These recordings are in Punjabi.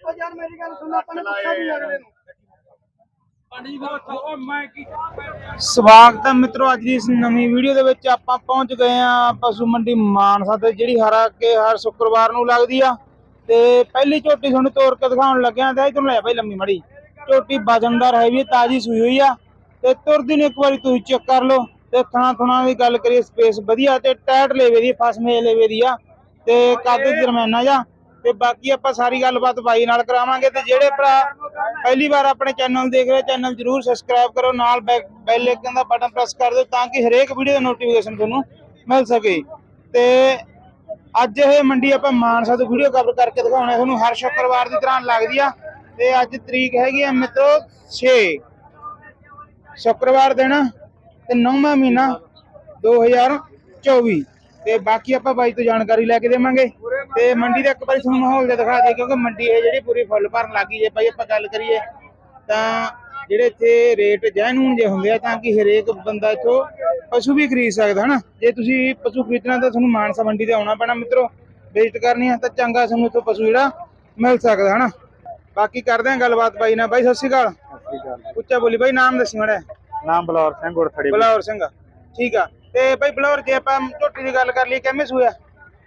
ਉਹ ਯਾਰ, ਮੇਰੀ ਗੱਲ ਸੁਣ, ਆਪਾਂ ਨੇ ਪੁੱਛਿਆ ਵੀ ਅਗਲੇ ਨੂੰ ਸਵਾਗਤ ਹੈ ਮਿੱਤਰੋ, ਅੱਜ ਦੀ ਇਸ ਨਵੀਂ ਵੀਡੀਓ ਦੇ ਵਿੱਚ ਆਪਾਂ ਪਹੁੰਚ ਗਏ ਆ ਪਸ਼ੂ ਮੰਡੀ ਮਾਨਸਾ ਤੇ, ਜਿਹੜੀ ਹਰ ਕੇ ਹਰ ਸ਼ੁੱਕਰਵਾਰ ਨੂੰ ਲੱਗਦੀ ਆ। ਤੇ ਪਹਿਲੀ ਝੋਟੀ ਤੁਹਾਨੂੰ ਤੋਰ ਕੇ ਦਿਖਾਉਣ ਲੱਗਿਆ ਤੇ ਤੁਹਾਨੂੰ ਲੈ ਭਾਈ ਲੰਮੀ ਮੜੀ। ਝੋਟੀ ਵਜਨਦਾਰ ਹੈ ਵੀ, ਤਾਜੀ ਸੂਈ ਹੋਈ ਆ। ਤੇ ਤੁਰਦੀ ਨੂੰ ਇੱਕ ਵਾਰੀ ਤੁਸੀਂ ਚੈੱਕ ਕਰ ਲਓ ਤੇ ਥਣਾ ਥਣਾ ਦੀ ਗੱਲ ਕਰੀਏ ਸਪੇਸ ਵਧੀਆ ਤੇ ਟਾਇਟ ਲੇਵੇ ਦੀ ਫਸਮੇ ਲੇਵੇ ਦੀ ਆ। ਤੇ ਕੱਦ ਦਰਮਿਆਨਾ ਜਾ ਤੇ ਬਾਕੀ ਆਪਾਂ ਸਾਰੀ ਗੱਲਬਾਤ ਬਾਈ ਨਾਲ ਕਰਾਵਾਂਗੇ ਤੇ ਜਿਹੜੇ ਭਰਾ ਪਹਿਲੀ ਵਾਰ ਆਪਣੇ ਚੈਨਲ ਦੇਖ ਰਹੇ ਚੈਨਲ ਜਰੂਰ ਸਬਸਕ੍ਰਾਈਬ ਕਰੋ। ਨਾਲ ਬੈਲ ਆਈਕਨ ਦਾ ਬਟਨ ਪ੍ਰੈਸ ਕਰ ਦਿਓ ਤਾਂ ਕਿ ਹਰੇਕ ਵੀਡੀਓ ਦਾ ਨੋਟੀਫਿਕੇਸ਼ਨ ਤੁਹਾਨੂੰ ਮਿਲ ਸਕੇ। ਤੇ ਅੱਜ ਇਹ ਮੰਡੀ ਆਪਾਂ ਮਾਨਸਾ ਤੋਂ ਵੀਡੀਓ ਕਵਰ ਕਰਕੇ ਦਿਖਾਉਣਾ ਤੁਹਾਨੂੰ ਹਰ ਸ਼ੁੱਕਰਵਾਰ ਦੀ ਤਰ੍ਹਾਂ ਲੱਗਦੀ ਆ। ਤੇ ਅੱਜ ਤਰੀਕ ਹੈਗੀ ਆ ਮਿੱਤਰੋ 6 ਸ਼ੁੱਕਰਵਾਰ ਦਿਨ ਤੇ 9ਵਾਂ ਮਹੀਨਾ 2024 ਤੇ ਬਾਕੀ ਆਪਾਂ ਬਾਈ ਤੋਂ ਜਾਣਕਾਰੀ ਲੈ ਕੇ ਦੇਵਾਂਗੇ। ਤੇ ਮੰਡੀ ਦਾ ਇੱਕ ਵਾਰੀ ਤੁਹਾਨੂੰ ਮਾਹੌਲ ਜਿਹਾ ਦਿਖਾ ਦੇ ਕਿਉਂਕਿ ਮੰਡੀ ਇਹ ਜਿਹੜੀ ਪੂਰੀ ਫੁੱਲ ਭਰਨ ਲੱਗੀ ਜੇ ਬਾਈ ਆਪਾਂ ਗੱਲ ਕਰੀਏ, ਤਾਂ ਜਿਹੜੇ ਇੱਥੇ ਰੇਟ ਜੈਨੂਨ ਜੇ ਹੁੰਦੇ ਆ, ਤਾਂ ਕਿ ਹਰੇਕ ਬੰਦਾ ਇੱਥੋਂ ਪਸ਼ੂ ਵੀ ਖਰੀਦ ਸਕਦਾ, ਹਨਾ? ਜੇ ਤੁਸੀਂ ਪਸ਼ੂ ਖਰੀਦਣਾ ਤਾਂ ਤੁਹਾਨੂੰ ਮਾਨਸਾ ਮੰਡੀ ਤੇ ਆਉਣਾ ਪੈਣਾ ਮਿੱਤਰੋ। ਵਿਜ਼ਿਟ ਕਰਨੀ ਹੈ ਤਾਂ ਚੰਗਾ ਤੁਹਾਨੂੰ ਇੱਥੋਂ ਪਸ਼ੂ ਜਿਹੜਾ ਮਿਲ ਸਕਦਾ, ਹਨਾ? ਬਾਕੀ ਕਰਦੇ ਆ ਗੱਲਬਾਤ ਬਾਈ ਨਾਲ। ਬਾਈ ਸਤਿ ਸ਼੍ਰੀ ਅਕਾਲ। ਉੱਚਾ ਬੋਲੀ। ਬਾਈ ਨਾਮ ਦੱਸੀ ਮੜਾ ਨਾਮ ਬਲੌਰ ਸਿੰਘ ਗੁਰਥੜੀ ਬਲੌਰ ਸਿੰਘ। ਠੀਕ ਆ। ਤੇ ਬਾਈ ਬਲੌਰ ਜੇ ਆਪਾਂ ਝੋਟੀ ਦੀ ਗੱਲ ਕਰ ਲਈਏ ਕਿੰਨੇ ਸੂਆ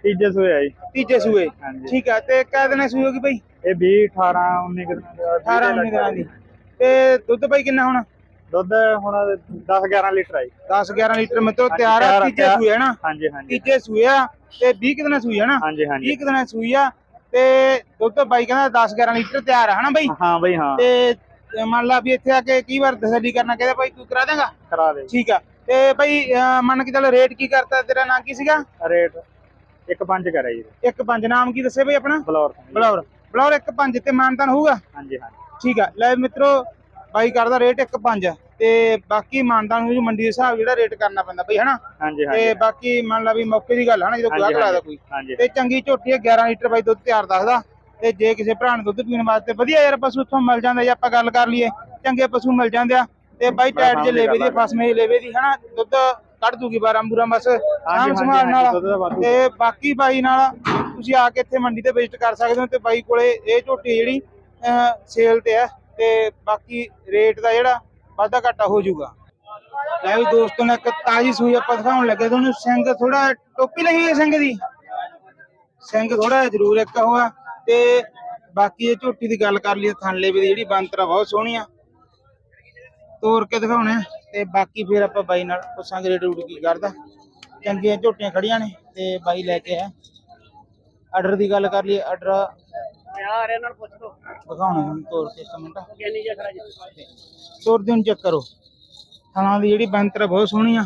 ਤੀਜੇ ਸੂਏ ਆਈ ਤੀਜੇ ਸੂਏ। ਹਾਂਜੀ। ਠੀਕ ਆ। ਤੇ ਕਿਹ ਦਿਨਾਂ ਸੂਈ ਹੋਗੀ ਬਾਈ? ਇਹ 20 18 19 ਦਿਨਾਂ ਦਾ 18 19 ਦਿਨਾਂ ਦੀ। ਤੇ ਦੁੱਧ ਬਾਈ ਕਿੰਨਾ ਹੁਣ? ਦੁੱਧ ਹੁਣ 10 11 ਲੀਟਰ ਆਈ 10 11 ਲੀਟਰ। ਮਤਲਬ ਤਿਆਰ ਆ ਤੀਜੇ। ਸੂਏ ਹੈ ਨਾ। ਹਾਂਜੀ ਹਾਂਜੀ। ਤੀਜੇ ਸੂਏ ਆ ਤੇ 20 ਕਿ ਦਿਨਾਂ ਸੂਈ ਹੈ ਨਾ। ਹਾਂਜੀ ਹਾਂਜੀ। 20 ਕਿ ਦਿਨਾਂ ਸੂਈ ਆ। ਤੇ ਦੁੱਧ ਬਾਈ ਕਹਿੰਦਾ 10 11 ਲੀਟਰ ਤਿਆਰ ਆ ਹਨਾ ਬਾਈ? ਹਾਂ ਬਈ ਹਾਂ। ਤੇ ਮੰਨ ਲਾ ਵੀ ਇੱਥੇ ਆ ਕੇ ਕਈ ਵਾਰ ਤਸੱਲੀ ਕਰਨਾ ਕਹਿੰਦਾ ਬਾਈ ਤੂੰ ਕਰਾ ਦੇਗਾ? ਕਰਾ ਦੇ। ਠੀਕ ਆ। ਤੇ ਬਾਈ ਮੰਨ ਕੇ ਚੱਲ ਰੇਟ ਕੀ ਕਰਤਾ ਤੇਰਾ ਨਾਂ ਕੀ ਸੀਗਾ? ਰੇਟ ਇੱਕ ਪੰਜ ਕਰਾ ਜੀ। ਇੱਕ ਪੰਜ ਨਾਮ ਕੀ ਦੱਸੇ ਬਾਈ ਆਪਣਾ? ਬਲੌਰ। ਬਲੌਰ। ਬਲੌਰ ਇੱਕ ਪੰਜ ਤੇ ਮਾਨਤਾਨ ਹੋਊਗਾ? ਹਾਂਜੀ ਹਾਂਜੀ। ਠੀਕ ਆ। ਲੈ ਮਿੱਤਰੋ ਬਾਈ ਕਰਦਾ ਰੇਟ ਇੱਕ ਪੰਜ। ਤੇ ਬਾਕੀ ਮਾਨਤਾਨ ਨੂੰ ਮੰਡੀ ਦੇ ਹਿਸਾਬ ਜਿਹੜਾ ਰੇਟ ਕਰਨਾ ਪੈਂਦਾ ਬਈ ਹਨਾ? ਹਾਂਜੀ ਤੇ ਬਾਕੀ ਮੰਨ ਲਾ ਵੀ ਮੌਕੇ ਦੀ ਗੱਲ ਹਨਾ? ਜਦੋਂ ਗਾਹਕ ਲਾਦਾ ਕੋਈ। ਹਾਂਜੀ। ਤੇ ਚੰਗੀ ਝੋਟੀ ਹੈ 11 ਲੀਟਰ ਬਾਈ ਦੁੱਧ ਤਿਆਰ ਦੱਸਦਾ। ਤੇ ਜੇ ਕਿਸੇ ਭਰਾ ਨੂੰ ਦੁੱਧ ਪੀਣ ਵਾਸਤੇ ਵਧੀਆ ਯਾਰ ਪਸ਼ੂ ਇੱਥੋਂ ਮਿਲ ਜਾਂਦਾ ਜੇ ਆਪਾਂ ਗੱਲ ਕਰ ਲਈਏ। ਚੰਗੇ ਪਸ਼ੂ ਮਿਲ ਜਾਂਦੇ ਆ। ਤੇ ਬਾਈ ਟਾਇਟ ਜੇ ਲੇਵੇ ਦੀ ਫਸਮੇ ਲੇਵੇ ਦੀ ਹਨਾ? ਦੁੱਧ ਕੱਢ ਦੂਗੀ ਬਾਰਾਂ ਬੂਰਾ ਬਸ। ਹਾਂਜੀ, ਸੰਭਾਲ ਨਾਲ। ਤੇ ਬਾਕੀ ਬਾਈ ਨਾਲ ਤੁਸੀਂ ਆ ਕੇ ਇੱਥੇ ਮੰਡੀ ਤੇ ਵਿਜ਼ਿਟ ਕਰ ਸਕਦੇ ਹੋ ਤੇ ਬਾਈ ਕੋਲੇ ਇਹ ਝੋਟੀ ਜਿਹੜੀ ਸੇਲ ਤੇ ਹੈ। ਤੇ ਬਾਕੀ ਰੇਟ ਦਾ ਜਿਹੜਾ ਵਾਧਾ ਘਾਟਾ ਹੋ ਜਾਊਗਾ ਲੈ ਵੀ ਦੋਸਤੋ ਨੇ ਇੱਕ ਤਾਜੀ ਸੂਈ ਆਪਾਂ ਦਿਖਾਉਣ ਲੱਗੇ ਤੁਹਾਨੂੰ ਸਿੰਘ ਥੋੜਾ ਟੋਪੀ ਲਈ ਹੈ ਸਿੰਘ ਦੀ ਸਿੰਘ ਥੋੜਾ ਜ਼ਰੂਰ ਇੱਕ ਹੋਆ ਤੇ ਬਾਕੀ ਇਹ ਝੋਟੀ ਦੀ ਗੱਲ ਕਰ ਲਈਏ ਥਾਂਲੇ ਵੀ ਦੀ ਜਿਹੜੀ ਬੰਤਰਾ ਬਹੁਤ ਸੋਹਣੀ ਆ ਤੋੜ ਕੇ ਦਿਖਾਉਣੇ ਆ ਤੇ ਬਾਕੀ ਫਿਰ ਆਪਾਂ ਬਾਈ ਨਾਲ ਪੁੱਛਾਂਗੇ ਰੇਟ ਰੂਟ ਕੀ ਕਰਦਾ ਚੰਗੀਆਂ ਝੋਟੀਆਂ ਖੜੀਆਂ ਨੇ ਤੇ ਬਾਈ ਲੈ ਕੇ ਆ ਆਰਡਰ ਦੀ ਗੱਲ ਕਰ ਲਈਏ ਆਰਡਰ ਯਾਰ ਇਹਨਾਂ ਨੂੰ ਪੁੱਛ ਲੋ ਦਿਖਾਉਣਾ ਤੁਹਾਨੂੰ ਤੋੜ ਕੇ ਇੱਕ ਮਿੰਟ। ਕਿੰਨੀ ਜੇ ਖੜਾ ਜੀ। ਤੋੜ ਦਿਨ ਚੈੱਕ ਕਰੋ। ਥਣਾ ਦੀ ਜਿਹੜੀ ਬੰਤਰਾ ਬਹੁਤ ਸੋਹਣੀ ਆ।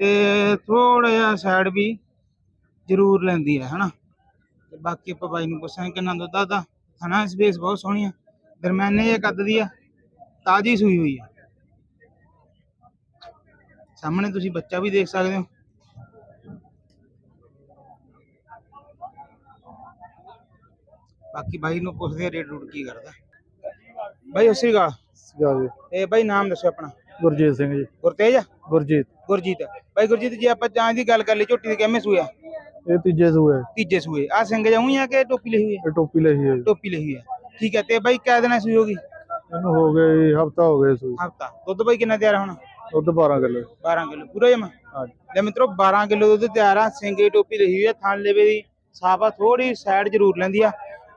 ਤੇ ਥੋੜਾ ਜਿਹਾ ਸਾਈਡ ਵੀ ਜ਼ਰੂਰ ਲੈਂਦੀ ਹੈ ਹਨਾ? ਤੇ ਬਾਕੀ ਆਪਾਂ ਬਾਈ ਨੂੰ ਪੁੱਛਾਂਗੇ ਕਿੰਨਾ ਦੁੱਧ ਆਦਾ ਥਣਾ ਸਪੇਸ ਬਹੁਤ ਸੋਹਣੀ ਆ। ਦਰਮਿਆਨੇ ਜੇ ਕੱਦ ਦੀ ਆ ਤਾਜੀ ਸੂਈ ਹੋਈ ਆ। ਸਾਹਮਣੇ ਤੁਸੀਂ ਬੱਚਾ ਵੀ ਦੇਖ ਸਕਦੇ ਹੋ। ਬਾਕੀ ਬਾਈ ਨੂੰ ਪੁੱਛਦੇ ਆ ਰੇਟ ਰੂਟ ਕੀ ਕਰਦਾ। ਬਾਈ ਸ਼੍ਰੀ ਅਕਾਲ। ਜੀ। ਤੇ ਬਾਈ ਨਾਮ ਦੱਸੋ ਆਪਣਾ। ਗੁਰਜੀਤ ਸਿੰਘ ਜੀ। ਗੁਰਤੇਜ? ਗੁਰਜੀਤ। ਗੁਰਜੀਤ। ਬਾਈ ਗੁਰਜੀਤ ਜੀ ਆਪਾਂ ਜਾਂ ਦੀ ਗੱਲ ਕਰ ਲਈ ਝੋਟੀ ਦੇ ਕਿੰਨੇ ਸੂਏ ਆ? ਇਹ ਤੀਜੇ ਸੂਏ। ਤੀਜੇ ਸੂਏ। ਆ ਸਿੰਘ ਜਾਉਂ ਆ ਕਿ ਟੋਪੀ ਲਈ ਹੋਈ ਹੈ ਇਹ ਟੋਪੀ ਲਈ ਹੈ ਟੋਪੀ ਲਈ ਹੋਈ ਹੈ ਠੀਕ ਹੈ ਤੇ ਬਾਈ ਕਿਹ ਦੇਣਾ ਸੂਈ ਹੋਗੀ ਇਹਨੂੰ ਹੋ ਗਏ ਹਫਤਾ ਹੋ ਗਿਆ ਸੂਈ ਹਫਤਾ। ਦੁੱਧ ਬਾਈ ਕਿੰਨਾ ਤਿਆਰ ਹੁਣ? ਦੁੱਧ 12 ਕਿਲੋ। 12 ਕਿਲੋ। ਪੂਰਾ ਜਮਾ? ਹਾਂਜੀ। ਲੈ ਮਿੱਤਰੋ 12 ਕਿਲੋ ਦੁੱਧ ਤਿਆਰ ਆ। ਸਿੰਗੇ ਟੋਪੀ ਲਈ ਹੋਈ ਹੈ ਥਣ ਲੇਵੇ ਦੀ ਸਾਫਾ ਥੋੜੀ ਸਾਈਡ ਜ਼ਰੂਰ ਲੈਂਦੀ ਆ।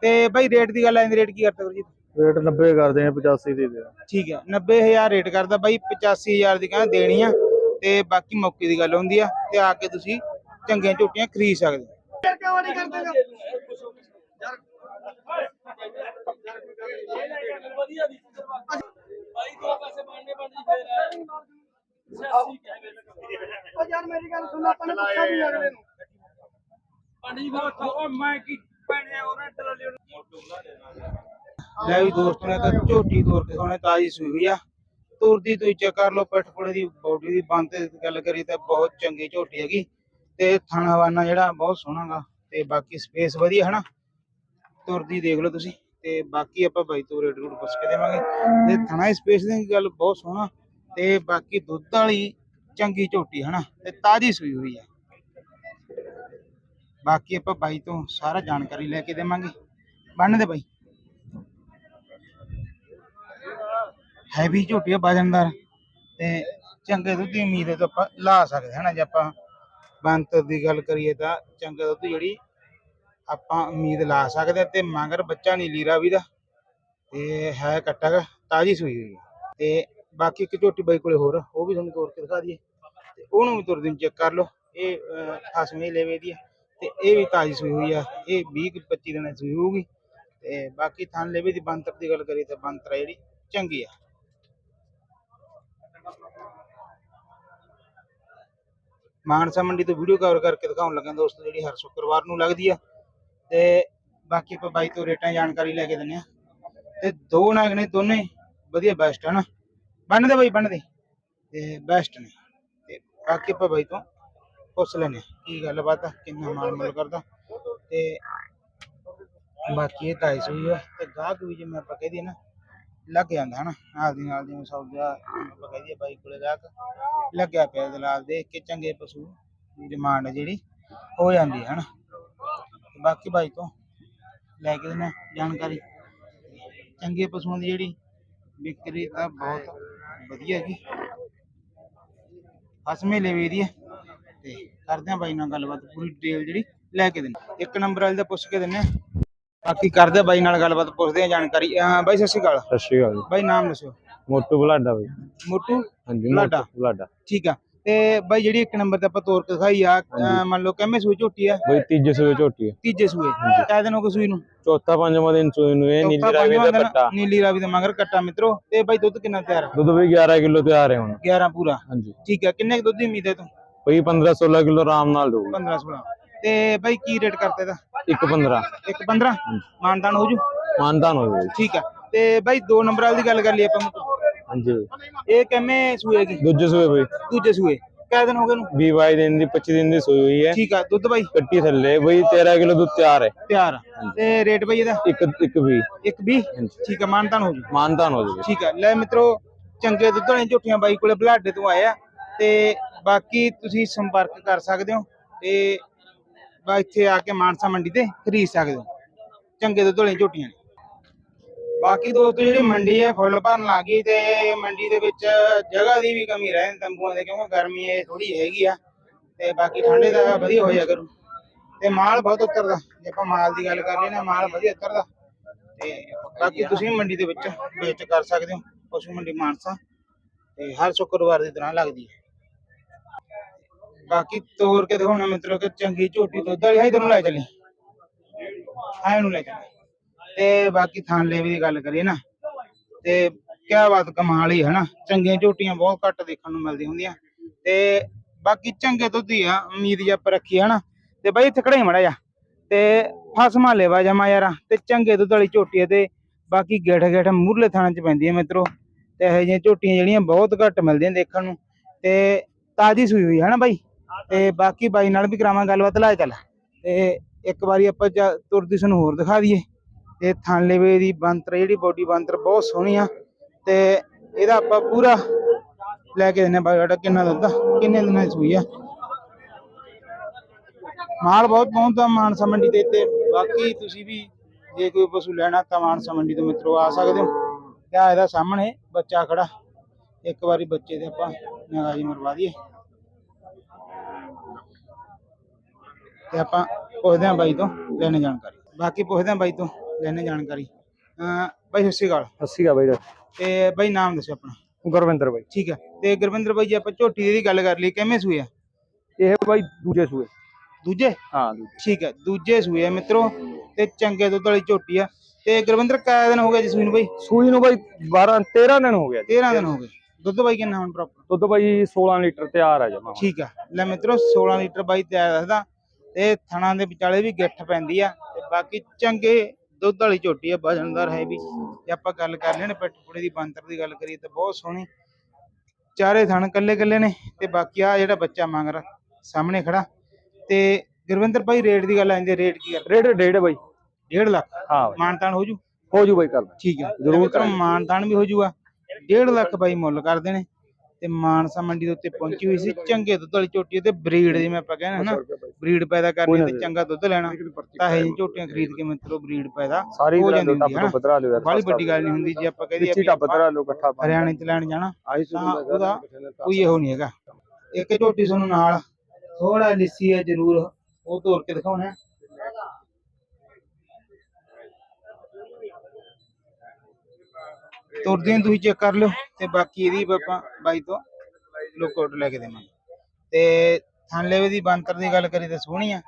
ਤੇ ਬਾਈ ਰੇਟ ਦੀ ਗੱਲ ਆਂਦੀ ਰੇਟ ਕੀ ਕਰਦਾ ਗੁਰਜੀਤ ਰੇਟ 90 ਕਰਦੇ ਆ 85 ਦੀ ਦੇ ਠੀਕ ਹੈ 90000 ਰੇਟ ਕਰਦਾ ਬਾਈ 85000 ਦੀ ਕਹਿੰਦਾ ਦੇਣੀ ਆ ਤੇ ਬਾਕੀ ਮੌਕੇ ਦੀ ਗੱਲ ਹੁੰਦੀ ਆ ਤੇ ਆ ਕੇ ਤੁਸੀਂ ਚੰਗੀਆਂ ਝੋਟੀਆਂ ਖਰੀਦ ਸਕਦੇ ਭਾਈ ਉਹ ਯਾਰ ਮੇਰੀ ਗੱਲ ਸੁਣ ਆਪਾਂ ਨੇ ਪੁੱਛਿਆ ਵੀ ਅਗਲੇ ਨੂੰ ਪੰਡੀ ਫਿਰ ਉਹ ਮੈਂ ਕੀ ਲੈ ਵੀ ਦੋਸਤੋ ਨੇ ਤਾਂ ਝੋਟੀ ਤੋਰ ਕੇ ਸੋਨੇ ਤਾਜੀ ਸੂਈ ਹੋਈ ਆ। ਤੁਰਦੀ ਤੁਸੀਂ ਚੈੱਕ ਕਰ ਲਓ, ਪਿੱਠ ਦੀ ਬੋਡੀ ਦੀ ਬੰਦ ਤੇ ਗੱਲ ਕਰੀ ਤਾਂ ਬਹੁਤ ਚੰਗੀ ਝੋਟੀ ਹੈਗੀ। ਤੇ ਥਣ ਹਵਾਨਾ ਜਿਹੜਾ ਬਹੁਤ ਸੋਹਣਾ ਗਾ, ਤੇ ਬਾਕੀ ਸਪੇਸ ਵਧੀਆ, ਹਨਾ? ਤੁਰਦੀ ਦੇਖ ਲਓ ਤੁਸੀਂ, ਤੇ ਬਾਕੀ ਆਪਾਂ ਬਾਈ ਤੋਂ ਰੇਟ ਰੂਟ ਪੁੱਛ ਕੇ ਦੇਵਾਂਗੇ। ਤੇ ਥਣਾ ਸਪੇਸ ਦੀ ਗੱਲ ਬਹੁਤ ਸੋਹਣਾ, ਤੇ ਬਾਕੀ ਦੁੱਧ ਵਾਲੀ ਚੰਗੀ ਝੋਟੀ, ਹਨਾ? ਤੇ ਤਾਜੀ ਸੂਈ ਹੋਈ ਆ। ਬਾਕੀ ਆਪਾਂ ਬਾਈ ਤੋਂ ਸਾਰਾ ਜਾਣਕਾਰੀ ਲੈ ਕੇ ਦੇਵਾਂਗੇ। ਬੰਨ ਦੇ ਬਾਈ। ਹੈਵੀ ਝੋਟੀ ਆ ਵਜਨਦਾਰ ਤੇ ਚੰਗੇ ਦੁੱਧ ਦੀ ਉਮੀਦ ਹੈ ਤਾਂ ਆਪਾਂ ਲਾ ਸਕਦੇ ਹਾਂ ਨਾ, ਜੇ ਆਪਾਂ ਬੰਤ ਦੀ ਗੱਲ ਕਰੀਏ ਤਾਂ ਚੰਗੇ ਦੁੱਧ ਜਿਹੜੀ ਆਪਾਂ ਉਮੀਦ ਲਾ ਸਕਦੇ ਹਾਂ ਤੇ ਮਗਰ ਬੱਚਾ ਨੀ ਲੀਰਾ ਵੀ ਦਾ। ਤੇ ਹੈ ਕੱਟਾ ਤਾਜੀ ਸੂਈ ਹੋਈ ਤੇ ਬਾਕੀ ਇੱਕ ਝੋਟੀ ਬਾਈ ਕੋਲੇ ਹੋਰ ਉਹ ਵੀ ਤੁਹਾਨੂੰ ਤੋਰ ਕੇ ਦਿਖਾ ਦਈਏ। ਤੇ ਉਹਨੂੰ ਵੀ ਤੁਰ ਦਿਨ ਚੈੱਕ ਕਰ ਲਓ। ਇਹ ਫਸਵੇਂ ਲੈਵੇ ਦੀ ਆ। ਤੇ ਇਹ ਵੀ ਤਾਜੀ ਸੂਈ ਹੋਈ ਆ, ਇਹ 20 25 ਦਿਨਾਂ ਸੂਈ ਹੋਊਗੀ। ਤੇ ਬਾਕੀ ਥਣ ਲੈਵੇ ਦੀ ਬੰਤਰ ਦੀ ਗੱਲ ਕਰੀਏ ਤਾਂ ਬੰਤਰ ਜਿਹੜੀ, ਚੰਗੀ ਆ। ਮਾਨਸਾ ਮੰਡੀ ਤੋਂ ਵੀਡੀਓ ਕਵਰ ਕਰਕੇ ਦਿਖਾਉਣ ਲੱਗਾ ਦੋਸਤੋ, ਜਿਹੜੀ ਹਰ ਸ਼ੁੱਕਰਵਾਰ ਨੂੰ ਲੱਗਦੀ ਆ। ਤੇ ਬਾਕੀ ਆਪਾਂ ਬਾਈ ਤੋਂ ਰੇਟਾਂ ਜਾਣਕਾਰੀ ਲੈ ਕੇ ਦਿੰਨੇ ਆ। ਤੇ ਦੋ ਨਾਗ ਨੇ, ਦੋਨੇ ਵਧੀਆ ਬੈਸਟ ਹਨ ਬੰਨ ਦੇ ਬਾਈ ਬੰਨ ਤੇ ਬੈਸਟ ਨੇ। ਤੇ ਬਾਕੀ ਆਪਾਂ ਬਾਈ ਤੋਂ ਪੁੱਛ ਲੈਨੇ ਕੀ ਗੱਲਬਾਤ ਆ, ਕਿੰਨਾ ਮਾਲ ਮੁੱਲ ਕਰਦਾ। ਤੇ ਬਾਕੀ ਇਹ ਢਾਈ ਸੌ ਹੀ ਆ, ਤੇ ਗਾਹਕ ਵੀ ਜਿਵੇਂ ਆਪਾਂ ਕਹਿ ਦਈਏ ਨਾ, ਲੱਗ ਜਾਂਦਾ ਹਨਾ, ਨਾਲ ਦੀ ਨਾਲ ਜਿਵੇਂ ਸੌਦਾ ਆਪਾਂ ਕਹਿ ਦਈਏ ਬਾਈ ਕੋਲੇ ਗਾਹਕ, ਲੱਗਿਆ ਪਿਆ ਦਲਾਲ ਦੇਖ ਕੇ ਚੰਗੇ ਪਸ਼ੂ ਡਿਮਾਂਡ ਜਿਹੜੀ ਹੋ ਜਾਂਦੀ ਹੈ ਹਨਾ। ਬਾਕੀ ਬਾਈ ਤੋਂ ਲੈ ਕੇ ਦੇਣਾ ਜਾਣਕਾਰੀ। ਚੰਗੇ ਪਸ਼ੂਆਂ ਦੀ ਜਿਹੜੀ ਵਿਕਰੀ ਤਾਂ ਬਹੁਤ ਵਧੀਆ ਹੈਗੀ ਫਸਮੇ ਲੈਵੇ ਦੀ ਹੈ ਤੇ ਕਰਦੇ ਆ ਬਾਈ ਨਾਲ ਗੱਲਬਾਤ ਪੂਰੀ ਡਿਟੇਲ ਜਿਹੜੀ ਲੈ ਕੇ ਦੇਣੀ ਇੱਕ ਨੰਬਰ ਵਾਲੇ ਦਾ ਪੁੱਛ ਕੇ ਦਿੰਨੇ ਆ ਬਾਕੀ ਕਰਦੇ ਆ ਬਾਈ ਨਾਲ ਗੱਲਬਾਤ ਪੁੱਛਦੇ ਆ ਜਾਣਕਾਰੀ। ਅਹ ਬਾਈ ਸਤਿ ਸ਼੍ਰੀ ਅਕਾਲ। ਸਤਿ ਸ਼੍ਰੀ ਅਕਾਲ ਜੀ। ਬਾਈ ਨਾਮ ਦੱਸਿਓ ਮੋਟੂ ਬਲਾਡਾ ਬਈ। ਮੋਟੂ ਹਾਂਜੀ ਬੁਲਾਡਾ। ਮੋਟੂ ਬਲਾਡਾ। ਠੀਕ ਆ। ਤੇ ਬਾਈ ਜਿਹੜੀ ਇੱਕ ਨੰਬਰ ਤੇ ਆਪਾਂ ਤੋਰ ਕੇ ਦਿਖਾਈ ਆ ਅਹ ਮੰਨ ਲਓ ਕਿੰਮੇ ਸੂਈ ਝੋਟੀ ਆ? ਬਈ ਤੀਜੇ ਸੂਏ ਝੋਟੀ ਹੈ ਤੀਜੇ ਸੂਏ। ਕਾਹ ਦਿਨ ਹੋ ਗਏ ਸੂਈ ਨੂੰ? ਚੌਥਾ ਪੰਜਵਾਂ ਦਿਨ ਸੂਏ ਨੂੰ ਇਹ ਨੀਲੀ ਚੌਥਾ ਰਾਵੀ ਪੰਜਵਾਂ ਦਾ ਦਿਨ ਕੱਟਾ। ਨੀਲੀ ਰਾਵੀ ਦਾ ਮਗਰ ਕੱਟਾ ਮਿੱਤਰੋ। ਤੇ ਬਾਈ ਦੁੱਧ ਕਿੰਨਾ ਤਿਆਰ ਆ? ਦੁੱਧ ਵੀ 11 ਕਿਲੋ ਤਿਆਰ ਹੈ ਹੁਣ। 11 ਪੂਰਾ। ਹਾਂਜੀ। ਠੀਕ ਆ। ਕਿੰਨੇ ਕੁ ਦੁੱਧ ਦੀ ਉਮੀਦ ਹੈ ਤੂੰ? ਬਈ 15 16 ਕਿਲੋ ਆਰਾਮ ਨਾਲ ਦਊ 15 16 ਤੇ ਬਾਈ ਕੀ ਰੇਟ ਕਰਤੇ ਦਾ ਇੱਕ 15 ਇੱਕ 15 ਮਾਨਦਾਨ ਹੋ ਜੂ? ਮਾਨਦਾਨ ਹੋ ਜਾਊ ਠੀਕ ਆ। ਤੇ ਬਾਈ ਦੋ ਨੰਬਰ ਵਾਲੀ ਦੀ ਗੱਲ ਕਰ ਲਈ ਆਪਾਂ। ਹਾਂਜੀ। ਇਹ ਕਿੰਨੇ ਸੂਏ ਦੀ ਦੂਜੇ ਸੂਏ ਬਈ। ਦੂਜੇ ਸੂਏ। ਕਿਹ ਦਿਨ ਹੋ ਗਏ ਨੂੰ 20 22 ਦਿਨ ਦੀ 25 ਦਿਨ ਦੀ ਸੂਈ ਹੋਈ ਹੈ। ਠੀਕ ਆ। ਦੁੱਧ ਬਾਈ? ਕੱਟੀ ਥੱਲੇ। ਬਈ 13 ਕਿਲੋ ਦੁੱਧ ਤਿਆਰ ਹੈ। ਤਿਆਰ। ਤੇ ਰੇਟ ਬਾਈ ਇਹਦਾ? ਇੱਕ ਇੱਕ ਵੀ ਇੱਕ 20 ਠੀਕ ਆ। ਮਾਨਦਾਨ ਹੋ ਜੂ। ਮਾਨਦਾਨ ਹੋ ਜਾਊ ਠੀਕ ਆ। ਲੈ ਮਿੱਤਰੋ ਚੰਗੇ ਦੁੱਧ ਵਾਲੀਆਂ ਝੋਟੀਆਂ ਬਾਈ ਕੋਲੇ ਬਲਾਡੇ ਤੋਂ ਆਏ ਆ। ਤੇ ਬਾਕੀ ਤੁਸੀਂ ਸੰਪਰਕ ਕਰ ਸਕਦੇ ਹੋ ਤੇ ਬਾ ਇੱਥੇ ਆ ਕੇ ਮਾਨਸਾ ਮੰਡੀ ਤੇ ਖਰੀਦ ਸਕਦੇ ਹੋ। ਚੰਗੇ ਦੁੱਧ ਵਾਲੀਆਂ ਝੋਟੀਆਂ ਨੇ। ਬਾਕੀ ਦੋਸਤੋ, ਜਿਹੜੀ ਮੰਡੀ ਹੈ, ਫੁੱਲ ਭਰਨ ਲੱਗ ਗਈ ਤੇ ਮੰਡੀ ਦੇ ਵਿੱਚ ਜਗ੍ਹਾ ਦੀ ਵੀ ਕਮੀ ਰਹਿ ਤੰਬੂਆਂ ਦੇ, ਕਿਉਂਕਿ ਗਰਮੀ ਇਹ ਥੋੜੀ ਹੈਗੀ ਆ ਤੇ ਬਾਕੀ ਠੰਡੇ ਦਾ ਵਧੀਆ ਹੋ ਜਾ ਕਰੂ। ਤੇ ਮਾਲ ਬਹੁਤ ਉਤਰਦਾ। ਜੇ ਆਪਾਂ ਮਾਲ ਦੀ ਗੱਲ ਕਰ ਲਈ ਨਾ, ਮਾਲ ਵਧੀਆ ਉਤਰਦਾ। ਤੇ ਬਾਕੀ ਤੁਸੀਂ ਮੰਡੀ ਦੇ ਵਿੱਚ ਵੇਚ ਕਰ ਸਕਦੇ ਹੋ। ਪਸ਼ੂ ਮੰਡੀ ਮਾਨਸਾ ਤੇ ਹਰ ਸ਼ੁੱਕਰਵਾਰ ਦੀ ਤਰ੍ਹਾਂ ਲੱਗਦੀ ਹੈ। ਬਾਕੀ ਤੋਰ ਕੇ ਦਿਖਾਉਣਾ ਮਿੱਤਰੋ ਕਿ ਚੰਗੀ ਝੋਟੀ ਦੁੱਧ ਵਾਲੀ ਹੈ ਤੈਨੂੰ ਲੈ ਚੱਲੀ। ਹਾਂ ਇਹਨੂੰ ਲੈ ਚੱਲੀ। ਤੇ ਬਾਕੀ ਥਾਂ ਲੇਵੇ ਦੀ ਗੱਲ ਕਰੀਏ ਨਾ, ਤੇ ਕਿਆ ਬਾਤ ਕਮਾਲ ਹੀ ਹੈ ਨਾ ਚੰਗੀਆਂ ਝੋਟੀਆਂ ਬਹੁਤ ਘੱਟ ਦੇਖਣ ਨੂੰ ਮਿਲਦੀਆਂ ਹੁੰਦੀਆਂ। ਤੇ ਬਾਕੀ ਚੰਗੇ ਦੁੱਧ ਹੀ ਆ, ਉਮੀਦ ਜੇ ਰੱਖੀ ਹੈ ਨਾ ਤੇ ਬਾਈ ਇੱਥੇ ਖੜਾ ਮੜਾ ਜਾ ਤੇ ਫਸਮਾ ਲੈਵਾ ਜਮਾ ਯਾਰਾ। ਤੇ ਚੰਗੇ ਦੁੱਧ ਵਾਲੀ ਝੋਟੀ ਹੈ ਤੇ ਬਾਕੀ ਗੇਠ ਗੇਠ ਮੂਰਲੇ ਥਾਣੇ ਚ ਪੈਂਦੀ ਹੈ ਮਿੱਤਰੋ। ਤੇ ਇਹੋ ਜਿਹੀਆਂ ਝੋਟੀਆਂ ਜਿਹੜੀਆਂ ਬਹੁਤ ਘੱਟ ਮਿਲਦੀਆਂ ਦੇਖਣ ਨੂੰ। ਤੇ ਤਾਜੀ ਸੂਈ ਹੋਈ ਹੈ ਨਾ ਬਾਈ? ਤੇ ਬਾਕੀ ਬਾਈ ਨਾਲ ਵੀ ਕਰਾਵਾਂ ਗੱਲਬਾਤ ਲੈ ਚੱਲ। ਤੇ ਇੱਕ ਵਾਰੀ ਆਪਾਂ ਤੁਰਦੀ ਸਾਨੂੰ ਹੋਰ ਦਿਖਾ ਦਈਏ। ਤੇ ਥਾਂਲੇਵੇ ਦੀ ਬੰਤਰ ਜਿਹੜੀ ਬੋਡੀ ਬੰਤਰ ਬਹੁਤ ਸੋਹਣੀ ਆ। ਤੇ ਇਹਦਾ ਆਪਾਂ ਪੂਰਾ ਲੈ ਕੇ ਦਿੰਨੇ ਬਾਈ ਸਾਡਾ ਕਿੰਨਾ ਦੁੱਧ ਕਿੰਨੇ ਦਿਨਾਂ ਦੀ ਸੂਈ ਆ। ਮਾਲ ਬਹੁਤ ਪਹੁੰਚਦਾ ਮਾਨਸਾ ਮੰਡੀ ਦੇ ਤੇ ਬਾਕੀ ਤੁਸੀਂ ਵੀ ਜੇ ਕੋਈ ਪਸ਼ੂ ਲੈਣਾ ਤਾਂ ਮਾਨਸਾ ਮੰਡੀ ਤੋਂ ਮਿੱਤਰੋ ਆ ਸਕਦੇ ਹੋ। ਤੇ ਇਹਦਾ ਸਾਹਮਣੇ ਬੱਚਾ ਖੜਾ। ਇੱਕ ਵਾਰੀ ਬੱਚੇ ਦੇ ਆਪਾਂ ਨਗਾਜੀ ਮਰਵਾ ਦਈਏ। ਤੇ ਆਪਾਂ ਪੁੱਛਦੇ ਹਾਂ ਬਾਈ ਤੋਂ ਲੈਣੇ ਜਾਣਕਾਰੀ। ਬਾਕੀ ਪੁੱਛਦੇ ਹਾਂ ਬਾਈ ਤੋਂ ਲੈਣੇ ਜਾਣਕਾਰੀ। ਅਹ ਬਾਈ ਸਤਿ ਸ਼੍ਰੀ ਅਕਾਲ। ਅੱਸੀ ਗਾ ਬਈ ਤੇ ਬਾਈ ਨਾਮ ਦੱਸੋ ਆਪਣਾ। ਗੁਰਵਿੰਦਰ ਬਾਈ। ਠੀਕ ਹੈ। ਤੇ ਗੁਰਵਿੰਦਰ ਬਾਈ ਜੀ ਆਪਾਂ ਝੋਟੀ ਦੀ ਗੱਲ ਕਰ ਲਈ ਕਿਵੇਂ ਸੂਏ ਆ? ਇਹ ਬਾਈ ਦੂਜੇ ਸੂਏ। ਦੂਜੇ? ਹਾਂ ਠੀਕ ਹੈ ਦੂਜੇ ਸੂਏ ਆ ਮਿੱਤਰੋ ਤੇ ਚੰਗੇ ਦੁੱਧ ਵਾਲੀ ਝੋਟੀ ਆ। ਤੇ ਗੁਰਵਿੰਦਰ ਕਾਇਆ ਦਿਨ ਹੋ ਗਿਆ ਜੀ ਸੂਈ ਨੂੰ ਬਾਈ? ਸੂਈ ਨੂੰ ਬਾਈ 12 13 ਦਿਨ ਹੋ ਗਿਆ 13 ਦਿਨ ਹੋ ਗਏ। ਦੁੱਧ ਬਾਈ ਕਿੰਨਾ ਹੁਣ ਪ੍ਰੋਪਰ ਦੁੱਧ ਬਾਈ 16 ਲੀਟਰ ਤਿਆਰ ਆ ਜਮਾ। ਠੀਕ ਆ ਲੈ ਮਿੱਤਰੋ 16 ਲੀਟਰ ਬਾਈ ਤਿਆਰ ਦੱਸਦਾ। ਤੇ ਥਣਾ ਦੇ ਵਿਚਾਲੇ ਵੀ ਗਿੱਠ ਪੈਂਦੀ ਆ ਤੇ ਬਾਕੀ ਚੰਗੇ ਦੁੱਧ ਵਾਲੀ ਝੋਟੀ ਆ ਵਜਨਦਾਰ ਹੈ ਵੀ। ਜੇ ਆਪਾਂ ਗੱਲ ਕਰ ਲੈਣੇ ਪਿੱਠ ਪੁੜੇ ਦੀ ਬੰਤਰ ਦੀ ਗੱਲ ਕਰੀਏ ਤਾਂ ਬਹੁਤ ਸੋਹਣੀ। ਚਾਰੇ ਥਣ ਕੱਲੇ ਕੱਲੇ ਨੇ ਤੇ ਬਾਕੀ ਆ ਜਿਹੜਾ ਬੱਚਾ ਮੰਗ ਰਿਹਾ ਸਾਹਮਣੇ ਖੜਾ। ਤੇ ਗੁਰਵਿੰਦਰ ਭਾਈ ਰੇਟ ਦੀ ਗੱਲ ਆਂਦੀ ਰੇਟ ਕੀ ਕਰ ਰੇਟ ਡੇਢ ਬਾਈ। 1.5 ਲੱਖ? ਹਾਂ ਮਾਨਤਾਨ ਹੋ ਜੂ? ਹੋ ਜੂ ਬਾਈ ਕਰ ਠੀਕ ਹੈ ਜ਼ਰੂਰ ਜ਼ਰੂਰ ਮਾਨਤਾਨ ਵੀ ਹੋ ਜੂਗਾ। 1.5 ਲੱਖ ਬਾਈ ਮੁੱਲ ਕਰਦੇ ਨੇ ਤੇ ਮਾਨਸਾ ਮੰਡੀ ਦੇ ਉੱਤੇ ਪਹੁੰਚੀ ਹੋਈ ਸੀ ਚੰਗੇ ਦੁੱਧ ਵਾਲੀ ਝੋਟੀ ਤੇ ਬਰੀਡ ਜਿਵੇਂ ਆਪਾਂ ਕਹਿੰਦੇ ਹਨਾ ਬਰੀਡ ਪੈਦਾ ਕਰਨੀ ਤੇ ਚੰਗਾ ਦੁੱਧ ਲੈਣਾ। ਤਾਂ ਇਹ ਝੋਟੀਆਂ ਖਰੀਦ ਕੇ ਮਿੱਤਰੋ ਬਰੀਡ ਪੈਦਾ ਹੋ ਜਾਂਦੀ ਹੁੰਦੀ ਹੈ ਬਾਲੀ ਵੱਡੀ ਗੱਲ ਨਹੀਂ ਹੁੰਦੀ ਜੇ ਆਪਾਂ ਕਹਦੇ ਵਿੱਚੀ ਟੱਪ ਬਦਲਾ ਲਿਓ ਇਕੱਠਾ ਹਰਿਆਣੇ ਚ ਲੈਣ ਜਾਣਾ ਤਾਂ ਉਹਦਾ ਕੋਈ ਇਹੋ ਨਹੀਂ ਹੈਗਾ। ਇੱਕ ਝੋਟੀ ਤੁਹਾਨੂੰ ਨਾਲ ਥੋੜਾ ਲਿੱਸੀ ਹੈ ਜ਼ਰੂਰ ਉਹ ਤੋੜ ਕੇ ਦਿਖਾਉਣਾ ਤੁਰਦੇ ਨੂੰ ਤੁਸੀਂ ਚੈੱਕ ਕਰ ਲਿਓ ਤੇ ਬਾਕੀ ਇਹਦੀ ਵੀ ਆਪਾਂ ਬਾਈ ਤੋਂ ਲੋਕਆਊਟ ਲੈ ਕੇ ਦੇਵਾਂਗੇ। ਤੇ ਥਾਂਲੇਵੇ ਦੀ ਬੰਤਰ ਦੀ ਗੱਲ ਕਰੀ ਤਾਂ ਸੋਹਣੀ ਆ।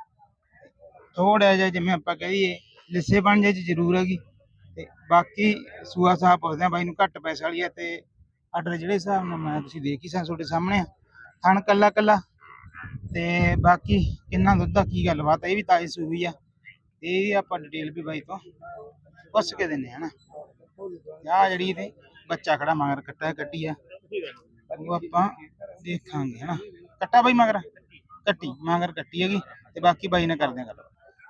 ਥੋੜਾ ਜਿਹਾ ਜਿਵੇਂ ਆਪਾਂ ਕਹੀਏ ਲਿੱਸੇ ਬਣ ਜਾਏ ਜ਼ਰੂਰ ਹੈਗੀ। ਤੇ ਬਾਕੀ ਸੂਆ ਸਾਹਿਬ ਪੁੱਛਦੇ ਆ ਬਾਈ ਨੂੰ ਘੱਟ ਪੈਸੇ ਵਾਲੀ ਆ ਤੇ ਆਰਡਰ ਜਿਹੜੇ ਹਿਸਾਬ ਨਾਲ ਮੈਂ ਤੁਸੀਂ ਦੇਖ ਹੀ ਸਾਂ ਤੁਹਾਡੇ ਸਾਹਮਣੇ ਆ। ਥਣ ਕੱਲਾ ਕੱਲਾ। ਤੇ ਬਾਕੀ ਕਿੰਨਾ ਦੁੱਧ ਦਾ ਕੀ ਗੱਲਬਾਤ ਆ, ਇਹ ਵੀ ਤਾਜ਼ੀ ਸੂਈ ਆ। ਇਹ ਵੀ ਆਪਾਂ ਡਿਟੇਲ ਵੀ ਬਾਈ ਤੋਂ ਪੁੱਛ ਕੇ ਦਿੰਨੇ ਆ ਆ ਜਿਹੜੀ ਇਹਦੇ ਬੱਚਾ ਖੜਾ ਮਗਰ ਕੱਟਾ ਕੱਟੀ ਆ। ਉਹ ਆਪਾਂ ਦੇਖਾਂਗੇ ਹਨਾ। ਕੱਟਾ ਬਾਈ ਮਗਰ? ਕੱਟੀ ਮਗਰ ਕੱਟੀ ਹੈਗੀ। ਤੇ ਬਾਕੀ ਬਾਈ ਨਾਲ ਕਰਦੇ ਆ ਗੱਲ।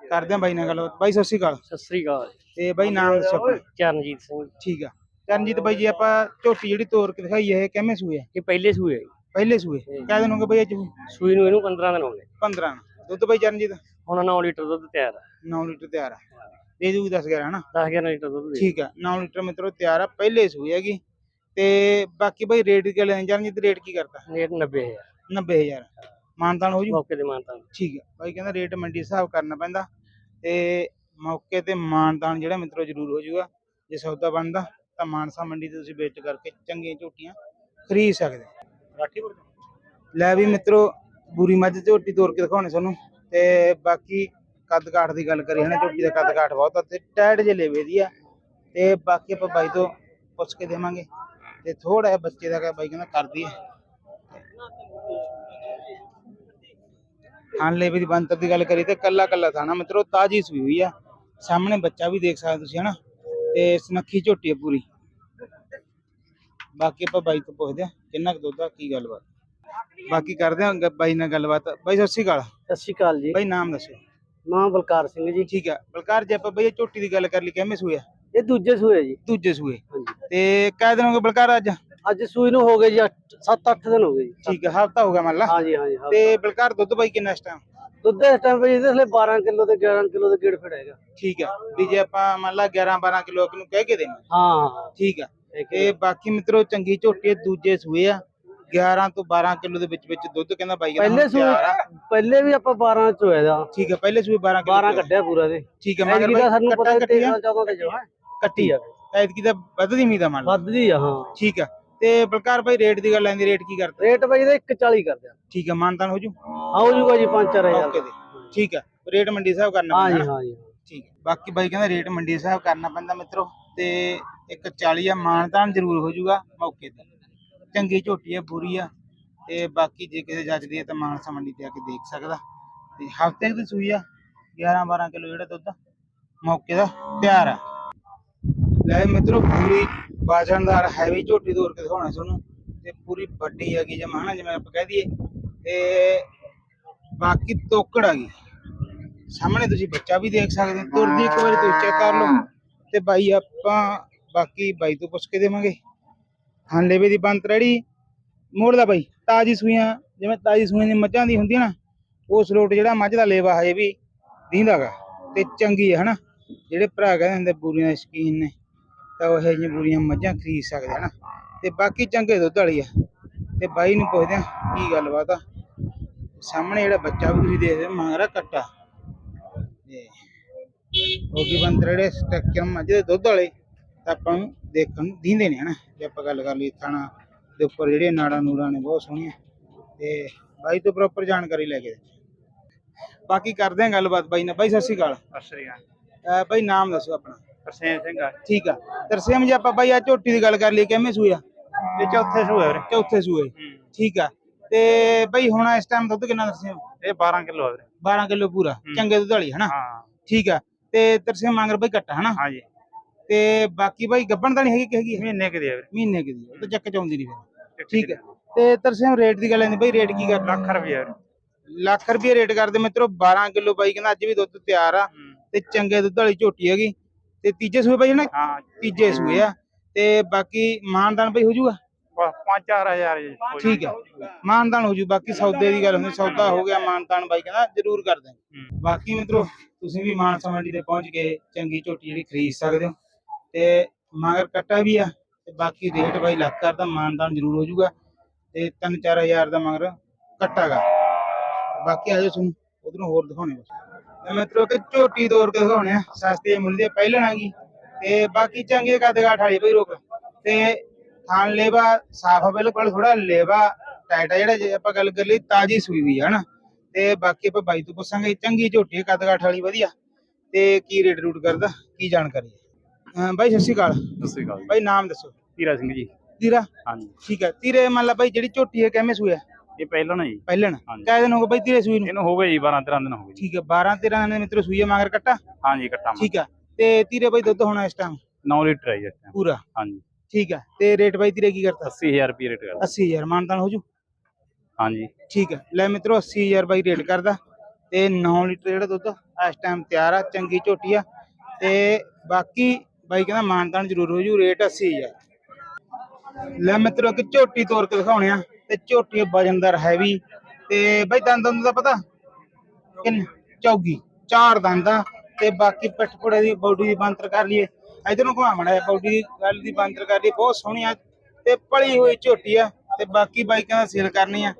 ਕਰਦੇ ਆ ਬਾਈ ਨਾਲ ਗੱਲ। ਬਾਈ ਸਤਿ ਸ਼੍ਰੀ ਅਕਾਲ। ਸਤਿ ਸ੍ਰੀ ਅਕਾਲ। ਤੇ ਬਾਈ ਨਾਮ ਦੱਸੋ ਆਪਣਾ ਚਰਨਜੀਤ ਸਿੰਘ। ਠੀਕ ਆ। ਚਰਨਜੀਤ ਬਾਈ ਜੀ ਆਪਾਂ ਝੋਟੀ ਜਿਹੜੀ ਤੋਰ ਕੇ ਦਿਖਾਈ ਹੈ ਇਹ ਕਿਵੇਂ ਸੂਏ ਆ? ਇਹ ਪਹਿਲੇ ਸੂਏ ਪਹਿਲੇ ਸੂਏ। ਕਹਿ ਦਿਨ ਹੋ ਗਏ ਬਾਈ ਅੱਜ ਸੂਈ ਨੂੰ ਇਹਨੂੰ 15 ਦਿਨ ਹੋ ਗਏ। 15 ਦੁੱਧ ਬਾਈ ਚਰਨਜੀਤ? ਹੁਣ 9 ਲੀਟਰ ਦੁੱਧ ਤਿਆਰ ਹੈ 9 ਲੀਟਰ ਤਿਆਰ ਆ। ਦੇ ਦੂਗੀ 10 11 ਹਨਾ? 10 11 ਲੀਟਰ ਦੁੱਧ ਦੇ ਠੀਕ ਆ 9 ਲੀਟਰ ਮਿੱਤਰੋ ਤਿਆਰ ਆ ਪਹਿਲੇ ਸੂਏ ਹੈਗੀ। ਤੇ ਬਾਕੀ ਬਾਈ ਰੇਟ ਕੀ ਲੈਣ ਚਰਨਜੀਤ ਰੇਟ ਕੀ ਕਰਤਾ? ਰੇਟ 90000 90000 ਮਾਨਤਾਨ ਹੋ ਜੂ? ਮੌਕੇ ਦੇ ਮਾਨਤਾ ਠੀਕ ਆ ਬਾਈ ਕਹਿੰਦਾ ਰੇਟ ਮੰਡੀ ਹਿਸਾਬ ਕਰਨਾ ਪੈਂਦਾ। ਤੇ ਮੌਕੇ ਤੇ ਮਾਨਤਾਨ ਜਿਹੜਾ ਮਿੱਤਰੋ ਜ਼ਰੂਰ ਹੋ ਜਾਊਗਾ ਜੇ ਸੌਦਾ ਬਣਦਾ ਤਾਂ ਮਾਨਸਾ ਮੰਡੀ ਤੇ ਤੁਸੀਂ ਵੇਚ ਕਰਕੇ ਚੰਗੀਆਂ ਝੋਟੀਆਂ ਖਰੀਦ ਸਕਦੇ। ਲੈ ਵੀ ਮਿੱਤਰੋ ਬੂਰੀ ਮੱਝ ਝੋਟੀ ਤੋੜ ਕੇ ਦਿਖਾਉਣੇ ਤੁਹਾਨੂੰ। ਤੇ ਬਾਕੀ ਕੱਦ ਕਾਠ ਦੀ ਗੱਲ ਕਰੀ ਹਨਾ ਝੋਟੀ ਦਾ ਕੱਦ ਕਾਠ ਬਹੁਤ ਆ ਤੇ ਟਾਇਟ ਜੇ ਲੇਵੇ ਦੀ ਆ। ਤੇ ਬਾਕੀ ਆਪਾਂ ਬਾਈ ਤੋਂ ਪੁੱਛ ਕੇ ਦੇਵਾਂਗੇ। ਤੇ ਥੋੜਾ ਜਿਹਾ ਬੱਚੇ ਦਾ ਕਹਿ ਬਾਈ ਕਹਿੰਦਾ ਕਰਦੀ ਹੈ ਹਾਂ ਲੇਵੇ ਦੀ ਬੰਤਰ ਦੀ ਗੱਲ ਕਰੀ ਤੇ ਕੱਲਾ ਕੱਲਾ ਥਾਣਾ ਮਿੱਤਰੋ ਤਾਜੀ ਸੂਈ ਹੋਈ ਆ। ਸਾਹਮਣੇ ਬੱਚਾ ਵੀ ਦੇਖ ਸਕਦੇ ਤੁਸੀਂ ਹਨਾ। ਤੇ ਸੁਨੱਖੀ ਝੋਟੀ ਹੈ ਪੂਰੀ। ਬਾਕੀ ਆਪਾਂ ਬਾਈ ਤੋਂ ਪੁੱਛਦੇ ਆ ਕਿੰਨਾ ਕੁ ਦੁੱਧ ਆ ਕੀ ਗੱਲਬਾਤ। ਬਾਕੀ ਕਰਦੇ ਆ ਗ- ਬਾਈ ਨਾਲ ਗੱਲਬਾਤ। ਬਾਈ ਸਤਿ ਸ਼੍ਰੀ ਅਕਾਲ। ਸਤਿ ਸ਼੍ਰੀ ਅਕਾਲ ਜੀ। ਬਾਈ ਨਾਮ ਦੱਸੋ। ਨਾਮ ਬਲਕਾਰ ਸਿੰਘ ਜੀ। ਠੀਕ ਆ। ਬਲਕਾਰ ਜੇ ਆਪਾਂ ਬਈ ਇਹ ਝੋਟੀ ਦੀ ਗੱਲ ਕਰ ਲਈ ਕਿਵੇਂ ਸੂਏ ਆ? ਇਹ ਦੂਜੇ ਸੂਏ ਜੀ। ਦੂਜੇ ਸੂਏ। ਹਾਂਜੀ। ਤੇ ਕਾਹ ਦਿਨ ਹੋ ਗਏ ਬਲਕਾਰ ਅੱਜ? ਅੱਜ ਸੂਈ ਨੂੰ ਹੋ ਗਏ ਜੀ 7-8 ਦਿਨ ਹੋ ਗਏ ਜੀ। ਠੀਕ ਆ ਹਫਤਾ ਹੋ ਗਿਆ ਮੰਨ ਲਾ। ਹਾਂਜੀ ਹਾਂਜੀ ਹਾਂ ਤੇ ਬਲਕਾਰ ਦੁੱਧ ਬਾਈ ਕਿੰਨਾ ਇਸ ਟਾਈਮ ਦੁੱਧ ਇਸ ਟਾਈਮ ਵੀ ਇਹਦੇ ਲਈ 12 ਕਿਲੋ ਤੇ 11 ਕਿਲੋ ਦੇ ਗੇੜ ਫੜੇਗਾ ਠੀਕ ਆ ਵੀ ਜੇ ਆਪਾਂ ਮੰਨ ਲਾ 11 12 ਕਿਲੋ ਨੂੰ ਕਹਿ ਕੇ ਦੇਣਾ। ਹਾਂ ਠੀਕ ਠੀਕ ਤੇ ਬਾਕੀ ਮਿੱਤਰੋ ਚੰਗੀ ਝੋਟੀ ਦੂਜੇ ਸੂਏ ਆ। 11 ਤੋਂ 12 ਕਿਲੋ ਦੇ ਵਿੱਚ ਵਿੱਚ ਦੁੱਧ ਕਹਿੰਦਾ ਬਾਈ ਕਹਿੰਦਾ ਪਹਿਲੇ ਹੁਣ ਤਿਆਰ ਆ। ਪਹਿਲੇ ਵੀ ਆਪਾਂ 12 ਚ ਹੋਇਆ ਦਾ ਠੀਕ ਆ ਪਹਿਲੇ ਸੂਏ 12 ਕਿਲੋ 12 ਕੱਢਿਆ ਪੂਰਾ ਦੇ ਠੀਕ ਆ ਮਗਰ ਐਤਕੀ ਦਾ ਸਾਨੂੰ ਪਤਾ ਕੱਟੀ ਆ 13 14 ਤੇ ਜੋ ਹੈ। ਕੱਟੀ ਆ। ਐਤਕੀ ਦਾ ਵੱਧਦੀ ਮੀ ਦਾ ਮੰਨ ਵੱਧਦੀ ਆ ਹਾਂ। ਠੀਕ ਆ। ਤੇ ਬਲਕਾਰ ਭਾਈ ਰੇਟ ਦੀ ਗੱਲ ਆਂਦੀ ਰੇਟ ਕੀ ਕਰਦਾ? ਰੇਟ ਬਾਈ ਇਹਦਾ 140 ਕਰਦੇ ਆ। ਠੀਕ ਆ ਮਾਨਤਾਨ ਹੋ ਜੂ? ਆਉ ਜੂਗਾ ਜੀ 5-4000 ਓਕੇ ਦੇ ਠੀਕ ਆ। ਰੇਟ ਮੰਡੀ ਹਿਸਾਬ ਕਰਨਾ ਹਾਂ ਜੀ ਨਾ। ਹਾਂ ਜੀ। ਠੀਕ ਹੈ ਬਾਕੀ ਬਾਈ ਕਹਿੰਦਾ ਰੇਟ ਮੰਡੀ ਹਿਸਾਬ ਕਰਨਾ ਪੈਂਦਾ ਮਿੱਤਰੋ। ਤੇ ਇੱਕ 40 ਆ ਮਾਨਤਾਨ ਜ਼ਰੂਰ ਹੋ ਜਾਊਗਾ ਮੌਕੇ ਤੇ ਚੰਗੀ ਝੋਟੀ ਆ ਪੂਰੀ ਆ, ਤੇ ਬਾਕੀ ਜੇ ਕਿਸੇ ਜੱਜਦੀ ਹੈ ਤਾਂ ਮਾਨਸਾ ਮੰਡੀ ਤੇ ਆ ਕੇ ਦੇਖ ਸਕਦਾ। ਤੇ ਹਫ਼ਤੇ ਦੀ ਸੂਈ ਆ 11 12 ਕਿਲੋ ਜਿਹੜਾ ਦੁੱਧ ਮੌਕੇ ਦਾ ਤਿਆਰ ਆ। ਲੈ ਮਿੱਤਰੋ, ਪੂਰੀ ਬਾਜਣਦਾਰ ਹੈਵੀ ਝੋਟੀ ਦੂਰ ਕੇ ਦਿਖਾਉਣਾ ਤੁਹਾਨੂੰ, ਤੇ ਪੂਰੀ ਵੱਡੀ ਹੈਗੀ ਜਮਾ ਹਨਾ ਜਿਵੇਂ ਆਪਾਂ ਕਹਿ ਦਈਏ, ਤੇ ਬਾਕੀ ਤੋਕੜ ਆ ਗਈ। ਸਾਹਮਣੇ ਤੁਸੀਂ ਬੱਚਾ ਵੀ ਦੇਖ ਸਕਦੇ ਹੋ, ਤੁਰਦੀ ਇੱਕ ਵਾਰੀ ਤੁਸੀਂ ਚੈੱਕ ਕਰ ਲਓ, ਤੇ ਬਾਈ ਆਪਾਂ ਬਾਕੀ ਬਾਈ ਤੋਂ ਪੁੱਛ ਕੇ ਦੇਵਾਂਗੇ। ਹਾਂ ਲੇਵੇ ਦੀ ਬੰਤ ਰੈਡੀ। ਮੋੜਦਾ ਬਾਈ, ਤਾਜੀ ਸੂਈਆਂ, ਜਿਵੇਂ ਤਾਜੀ ਸੂਈਆਂ ਦੀ ਮੱਝਾਂ ਦੀ ਹੁੰਦੀ ਨਾ, ਉਹ ਸਲੋਟ ਜਿਹੜਾ ਮੱਝ ਦਾ ਲੇਵਾ ਹਜੇ ਵੀ ਦੀਂਦਾਗਾ ਤੇ ਚੰਗੀ ਹੈ ਹਨਾ? ਜਿਹੜੇ ਭਰਾ ਕਹਿੰਦੇ ਹੁੰਦੇ ਬੂਰੀਆਂ ਦੇ ਸ਼ਕੀਨ ਨੇ, ਤਾਂ ਉਹ ਜਿਹੀਆਂ ਬੂਰੀਆਂ ਮੱਝਾਂ ਖਰੀਦ ਸਕਦੇ ਹਨਾ? ਤੇ ਬਾਕੀ ਚੰਗੇ ਦੁੱਧ ਵਾਲੀ ਆ। ਤੇ ਬਾਈ ਨੂੰ ਪੁੱਛਦੇ ਆ, ਕੀ ਗੱਲਬਾਤ ਆ? ਸਾਹਮਣੇ ਜਿਹੜਾ ਬੱਚਾ ਵੀ ਤੁਸੀਂ ਦੇਖਦੇ ਹੋ ਕੱਟਾ। ਤੇ ਉਹ ਕੀ ਬੰਦਰ ਜਿਹੜੇ ਮੱਝ ਦੇ ਦੁੱਧ ਵਾਲੇ ਆਪਾਂ ਨੂੰ ਦੇਖਣ ਨੂੰ ਦੀਂਦੇ ਨੇ ਹਨਾ ਜੇ ਆਪਾਂ ਗੱਲ ਕਰ ਲਈ ਥਾਣਾ ਦੇ ਉੱਪਰ ਜਿਹੜੀਆਂ ਨਾੜਾਂ ਨੂੜਾਂ ਨੇ ਬਹੁਤ ਸੋਹਣੀਆਂ ਤੇ ਬਾਈ ਤੋਂ ਪ੍ਰੋਪਰ ਜਾਣਕਾਰੀ ਲੈ ਕੇ ਬਾਕੀ ਕਰਦੇ ਆ ਗੱਲਬਾਤ ਬਾਈ ਨਾਲ। ਬਾਈ ਸਤਿ ਸ਼੍ਰੀ ਅਕਾਲ। ਅਸਰੀਆ ਅਹ ਬਾਈ ਨਾਮ ਦੱਸੋ ਆਪਣਾ। ਤਰਸੇਮ ਸਿੰਘ ਆ। ਠੀਕ ਆ। ਤਰਸੇਮ ਜੀ ਆਪਾਂ ਬਾਈ ਆ ਝੋਟੀ ਦੀ ਗੱਲ ਕਰ ਲਈ ਕਿਵੇਂ ਸੂਆ ਇਹ ਚੌਥੇ ਸੂਏ ਵੀਰੇ। ਚੌਥੇ ਸੂਏ। ਠੀਕ ਆ। ਤੇ ਬਾਈ ਹੁਣ ਇਸ ਟਾਈਮ ਦੁੱਧ ਕਿੰਨਾ ਤਰਸੇਮ? ਇਹ 12 ਕਿਲੋ ਵੀਰੇ। 12 ਕਿਲੋ ਪੂਰਾ। ਚੰਗੇ ਦੁੱਧ ਵਾਲੀ ਹਨਾ? ਹਾਂ। ਠੀਕ ਆ। ਤੇ ਤਰਸੇਮ ਮੰਗਰ ਬਾਈ ਕੱਟਾ ਹਨਾ? ਹਾਂਜੀ। ਤੇ ਬਾਕੀ ਬਾਈ ਗੱਬਣ ਤਾਂ ਨਹੀਂ ਹੈਗੀ ਕਿ ਹੈਗੀ? ਮਹੀਨੇ ਕਿ ਦੀ ਆ ਵੀਰੇ। ਮਹੀਨੇ ਕੁ ਦੀ ਉਹ ਤਾਂ ਚੱਕ ਚ ਆਉਂਦੀ ਨਹੀਂ ਫਿਰ। ਠੀਕ ਹੈ। ਤੇ ਤਰਸੇਮ ਰੇਟ ਦੀ ਗੱਲ ਆਂਦੀ ਬਾਈ ਰੇਟ ਕੀ ਕਰਨਾ? ਲੱਖ ਰੁਪਏ ਵੀਰੇ। ਲੱਖ ਰੁਪਏ ਰੇਟ ਕਰਦੇ ਮਿੱਤਰੋ 12 ਕਿਲੋ ਬਾਈ ਕਹਿੰਦਾ ਅੱਜ ਵੀ ਦੁੱਧ ਤਿਆਰ ਆ ਤੇ ਚੰਗੇ ਦੁੱਧ ਵਾਲੀ ਝੋਟੀ ਹੈਗੀ। ਤੇ ਤੀਜੇ ਸੂਏ ਬਾਈ ਨਾ? ਹਾਂ। ਤੀਜੇ ਸੂਏ ਆ। ਤੇ ਬਾਕੀ ਮਾਨਦਾਨ ਬਾਈ ਹੋ ਜਾਊਗਾ 5-4000 ਜੀ। ਠੀਕ ਹੈ। ਮਾਨਤਾਨ ਹੋ ਜੂ। ਬਾਕੀ ਸੌਦੇ ਦੀ ਗੱਲ ਹੁੰਦੀ ਸੌਦਾ ਹੋ ਗਿਆ ਮਾਨਤਾਨ ਬਾਈ ਕਹਿੰਦਾ ਜ਼ਰੂਰ ਕਰ ਦੇ ਬਾਕੀ ਮਿੱਤਰੋ ਤੁਸੀਂ ਵੀ ਮਾਨਸਾ ਮੰਡੀ ਤੇ ਪਹੁੰਚ ਕੇ ਚੰਗੀ ਝੋਟੀ ਜਿਹੜੀ ਖਰੀਦ ਸਕਦੇ ਹੋ। ਤੇ ਮਗਰ ਕੱਟਾ ਵੀ ਆ ਤੇ ਬਾਕੀ ਰੇਟ ਬਾਈ ਲੱਕ ਕਰਦਾ ਮਾਨਤਾਨ ਜ਼ਰੂਰ ਹੋ ਜੂਗਾ ਤੇ 3-4000 ਦਾ ਮਗਰ ਕੱਟਾਗਾ। ਬਾਕੀ ਆਜੋ ਤੁਹਾਨੂੰ, ਉਧਰੋਂ ਹੋਰ ਦਿਖਾਉਣੇ ਬਸ। ਮਿੱਤਰੋ ਕਿ ਝੋਟੀ ਤੋੜ ਕੇ ਦਿਖਾਉਣੇ ਆ, ਸਸਤੇ ਮੁੱਲ ਦੇ ਪਹਿਲਣ ਆ ਗਈ ਤੇ ਬਾਕੀ ਚੰਗੇ ਕਦਗਾਠ ਵਾਲੀ ਬਈ ਰੋਕ ਤੇ ਥਾਣ ਲੇਵਾ ਸਾਫ਼ ਆ ਬਿਲਕੁਲ ਥੋੜਾ ਲੇਵਾ ਟਾਈਟ ਆ ਜਿਹੜਾ ਜੇ ਆਪਾਂ ਗੱਲ ਕਰ ਲਈ ਤਾਜੀ ਸੂਈ ਵੀ ਹੈ ਨਾ ਤੇ ਬਾਕੀ ਆਪਾਂ ਬਾਈ ਤੋਂ ਪੁੱਛਾਂਗੇ, ਚੰਗੀ ਝੋਟੀ ਕਦਗਾਠ ਵਾਲੀ ਵਧੀਆ। ਤੇ ਕੀ ਰੇਟ ਰੂਟ ਕਰਦਾ, ਕੀ ਜਾਣਕਾਰੀ ਹੈ ਅਹ ਬਾਈ ਸਤਿ ਸ਼੍ਰੀ ਅਕਾਲ। ਸਤਿ ਸ਼੍ਰੀ ਅਕਾਲ ਜੀ। ਬਾਈ ਨਾਮ ਦੱਸੋ। ਧੀਰਾ ਸਿੰਘ ਜੀ। ਤੀਰਾ? ਹਾਂਜੀ। ਠੀਕ ਹੈ। ਤੀਰੇ ਮੰਨ ਲਾ ਬਾਈ ਜਿਹੜੀ ਝੋਟੀ ਹੈ ਕਿਵੇਂ ਸੂਇਆ ਇਹ ਪਹਿਲਾਂ ਨਾ ਜੀ। ਪਹਿਲਣ ਹਾਂਜੀ। ਕਿਆ ਦਿਨ ਹੋ ਗਏ ਬਾਈ ਤੀਰੇ ਸੂਈ ਨੂੰ? ਇਹਨੂੰ ਹੋ ਗਏ ਜੀ 12-13 ਦਿਨ ਹੋ ਗਏ ਜੀ। ਠੀਕ ਹੈ। 12 13 ਦਿਨ ਮਿੱਤਰੋ ਸੂਈ ਹੈ ਮਗਰ ਕੱਟਾ? ਹਾਂਜੀ ਕੱਟਾ ਠੀਕ ਹੈ। ਤੇ ਤੀਰੇ ਬਾਈ ਦੁੱਧ ਹੋਣਾ ਇਸ ਟਾਈਮ 9 ਲੀਟਰ ਹੈ ਜੀ ਇਸ time। ਪੂਰਾ? ਹਾਂਜੀ। ਠੀਕ ਹੈ। ਤੇ ਰੇਟ ਬਾਈ ਤੀਰੇ ਕੀ ਕਰਤਾ? 80000 ਰੁਪਏ ਰੇਟ ਕਰਦਾ 80000 ਮਾਨਤਾਨ ਹੋ ਜੂ? ਹਾਂਜੀ। ਠੀਕ ਹੈ। ਲੈ ਮਿੱਤਰੋ 80000 ਬਾਈ ਰੇਟ ਕਰਦਾ। ਤੇ 9 ਲੀਟਰ ਜਿਹੜਾ ਦੁੱਧ ਇਸ ਟਾਈਮ ਤਿਆਰ ਆ ਚੰਗੀ ਝੋਟੀ ਆ। ਤੇ ਬਾਕੀ ਬਾਈ ਕਹਿੰਦਾ ਮਾਨਤਾਨ ਜ਼ਰੂਰ ਹੋ ਜੂ, ਰੇਟ 80000 ਲੈ ਮਿੱਤਰੋ ਕਿ ਝੋਟੀ ਤੋੜ ਕੇ ਦਿਖਾਉਣੇ ਆ, ਤੇ ਝੋਟੀ ਵਜਨਦਾਰ ਹੈਵੀ ਤੇ ਬਾਈ ਦੰਦ ਦੰਦ ਦਾ ਪਤਾ? ਕਿੰਨ ਚੌਗੀ, ਚਾਰ ਦੰਦ ਆ, ਤੇ ਬਾਕੀ ਪਿੱਠ ਦੀ ਬੋਡੀ ਦੀ ਬੰਤਰ ਕਰ ਲਈਏ। ਇਧਰ ਨੂੰ ਘੁਮਾ ਮੜਾ ਬੋਡੀ ਦੀ ਗੱਲ ਦੀ ਬੰਤਰ ਕਰ ਲਈਏ, ਬਹੁਤ ਸੋਹਣੀ ਆ, ਤੇ ਪਲੀ ਹੋਈ ਝੋਟੀ ਆ, ਤੇ ਬਾਕੀ ਬਾਈਕਾਂ ਦਾ ਸੇਲ ਕਰਨੀ ਆ,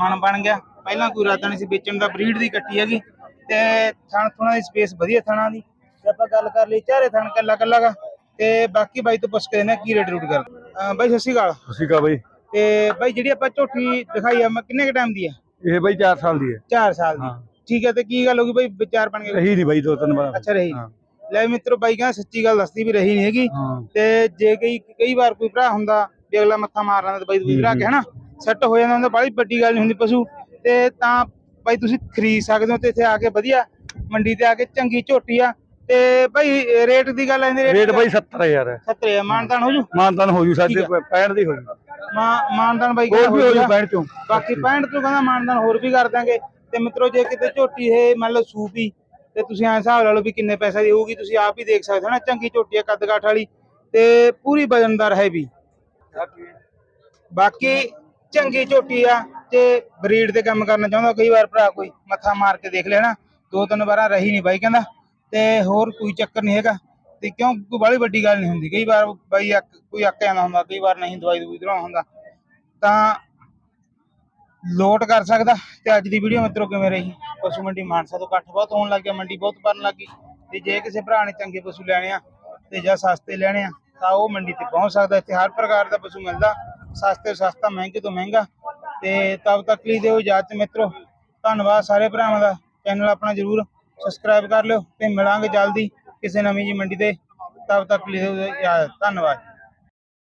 ਮਨ ਬਣ ਗਿਆ। ਪਹਿਲਾਂ ਕੋਈ ਇਰਾਦਾ ਨਹੀਂ ਸੀ ਵੇਚਣ ਦਾ ਬਰੀਡ ਦੀ ਕੱਟੀ ਹੈਗੀ, ਤੇ ਥਣ ਥੁਣਾ ਦੀ ਸਪੇਸ ਵਧੀਆ ਥਣਾ ਦੀ। ਤੇ ਆਪਾਂ ਗੱਲ ਕਰ ਲਈ ਚਾਰੇ ਥਣ ਕੱਲਾ ਕੱਲਾ ਗਾ ਤੇ ਬਾਕੀ ਬਾਈ ਤੋਂ ਪੁੱਛ ਕੇ ਨੇ ਕੀ ਰੇਟ ਰੂਟ ਕਰ। ਅਹ ਬਾਈ ਸਤਿ ਸ਼੍ਰੀ ਅਕਾਲ। ਅਕਾਲ ਬਾਈ। ਤੇ ਬਾਈ ਜਿਹੜੀ ਆਪਾਂ ਝੋਟੀ ਦਿਖਾਈ ਆ ਮੈਂ ਕਿੰਨੇ ਕ ਟਾਈਮ ਦੀ ਆ? ਇਹ ਬਾਈ 4 ਸਾਲ ਦੀ ਹੈ। 4 ਸਾਲ ਦੀ। ਹਾਂ। ਠੀਕ ਹੈ ਤੇ ਕੀ ਗੱਲ ਹੋ ਗਈ ਬਾਈ? ਵਿਚਾਰ ਬਣ ਗਏ? ਰਹੀ ਨਹੀਂ ਬਾਈ ਦੋ ਤਿੰਨ ਵਾਰ। ਅੱਛਾ ਰਹੀ ਹਾਂ। ਲੈ ਮਿੱਤਰੋ ਬਾਈ ਕਹਿੰਦਾ ਸੱਚੀ ਗੱਲ ਦੱਸਦੀ ਵੀ ਰਹੀ ਨਹੀਂ ਹੈਗੀ। ਹਾਂ। ਤੇ ਜੇ ਕਈ ਕਈ ਵਾਰ ਕੋਈ ਭਰਾ ਹੁੰਦਾ ਵੀ ਅਗਲਾ ਮੱਥਾ ਮਾਰ ਲੈਂਦਾ ਤੇ ਬਾਈ ਦੂਜੀ ਭਰਾ ਕੇ ਹਨਾ ਸੈੱਟ ਹੋ ਜਾਂਦਾ ਹੁੰਦਾ ਬੜੀ ਵੱਡੀ ਗੱਲ ਨਹੀਂ ਹੁੰਦੀ ਪਸ਼ੂ। ਤੇ ਤਾਂ ਬਾਈ ਤੁਸੀਂ ਖਰੀਦ ਸਕਦੇ ਹੋ ਤੇ ਇੱਥੇ ਆ ਕੇ ਵਧੀਆ ਮੰਡੀ ਤੇ ਆ ਕੇ ਚੰਗੀ ਝੋਟੀ ਆ। ਤੇ ਬਾਈ ਰੇਟ ਦੀ ਗੱਲ ਆਂਦੀ ਰੇਟ ਬਾਈ 70000 ਹੈ। 70 ਆ ਮਾਨਦਾਨ ਹੋ ਜੂ? ਮਾਨਤਾਨ ਹੋ ਜੂ ਸਾਡੇ ਠੀਕ 65 ਦੀ ਹੋ ਜੂ। ਮਾਨਦਾਨ ਬਾਈ ਹੋਰ ਵੀ ਹੋ ਜੂ ਜਾਊਗਾ। 65 ਚੋਂ। ਬਾਕੀ 65 ਤੋਂ ਕਹਿੰਦਾ ਮਾਨਦਾਨ ਹੋਰ ਵੀ ਕਰ ਦਾਂਗੇ। ਤੇ ਮਿੱਤਰੋ ਜੇ ਕਿਤੇ ਝੋਟੀ ਇਹ ਮੰਨ ਲਓ ਸੂਪੀ ਤੇ ਤੁਸੀਂ ਐਂ ਹਿਸਾਬ ਲਾ ਲਓ ਵੀ ਕਿੰਨੇ ਪੈਸੇ ਦੀ ਹੋਊਗੀ ਤੁਸੀਂ ਆਪ ਹੀ ਦੇਖ ਸਕਦੇ ਹੋ ਨਾ ਚੰਗੀ ਝੋਟੀ ਹੈ ਕੱਦ ਕਾਠ ਵਾਲੀ। ਤੇ ਪੂਰੀ ਵਜਨਦਾਰ ਹੈ ਵੀ। ਬਾਕੀ ਚੰਗੀ ਝੋਟੀ ਆ ਤੇ ਬਰੀਡ ਤੇ ਕੰਮ ਕਰਨਾ ਚਾਹੁੰਦਾ ਕਈ ਵਾਰ ਭਰਾ ਕੋਈ ਮੱਥਾ ਮਾਰ ਕੇ ਦੇਖ ਲੈਣਾ ਦੋ ਤਿੰਨ ਵਾਰਾਂ ਰਹੀ ਨਹੀਂ ਬਾਈ ਕਹਿੰਦਾ। ਤੇ ਹੋਰ ਕੋਈ ਚੱਕਰ ਨਹੀਂ ਹੈਗਾ। ਤੇ ਕਿਉਂ? ਕੋਈ ਬੜੀ ਵੱਡੀ ਗੱਲ ਨਹੀਂ ਹੁੰਦੀ। ਕਈ ਵਾਰ ਬਾਈ ਅੱਕ, ਕੋਈ ਅੱਕ ਜਾਂਦਾ ਹੁੰਦਾ, ਕਈ ਵਾਰ ਨਹੀਂ ਦਵਾਈ ਦਵਾਈ ਦਵਾਉਣਾ ਹੁੰਦਾ। ਤਾਂ ਲੋਟ ਕਰ ਸਕਦਾ। ਤੇ ਅੱਜ ਦੀ ਵੀਡੀਓ ਮਿੱਤਰੋ, ਕਿਵੇਂ ਰਹੀ? ਪਸ਼ੂ ਮੰਡੀ ਮਾਨਸਾ ਤੋਂ ਇਕੱਠ ਬਹੁਤ ਹੋਣ ਲੱਗ ਗਿਆ, ਮੰਡੀ ਬਹੁਤ ਭਰਨ ਲੱਗ ਤੇ ਜੇ ਕਿਸੇ ਭਰਾ ਨੇ ਚੰਗੇ ਪਸ਼ੂ ਲੈਣੇ ਆ ਤੇ ਜਾਂ ਸਸਤੇ ਲੈਣੇ ਆ, ਤਾਂ ਉਹ ਮੰਡੀ ਤੇ ਪਹੁੰਚ ਸਕਦਾ। ਇੱਥੇ ਹਰ ਪ੍ਰਕਾਰ ਦਾ ਪਸ਼ੂ ਮਿਲਦਾ। ਸਸਤੇ ਸਸਤਾ, ਮਹਿੰਗੇ ਤੋਂ ਮਹਿੰਗਾ। ਤੇ ਤਬ ਤੱਕ ਲਈ ਦਿਓ ਇਜਾਜ਼ਤ ਮਿੱਤਰੋ। ਧੰਨਵਾਦ ਸਾਰੇ ਭਰਾਵਾਂ ਦਾ। ਚੈਨਲ ਆਪਣਾ ਜਰੂਰ ਸਬਸਕ੍ਰਾਈਬ ਕਰ ਲਿਓ ਤੇ ਮਿਲਾਂਗੇ ਜਲਦੀ ਕਿਸੇ ਨਵੀਂ ਜੀ ਮੰਡੀ ਤੇ। ਤਬ ਤੱਕ ਲਈ ਦਿਓ ਧੰਨਵਾਦ।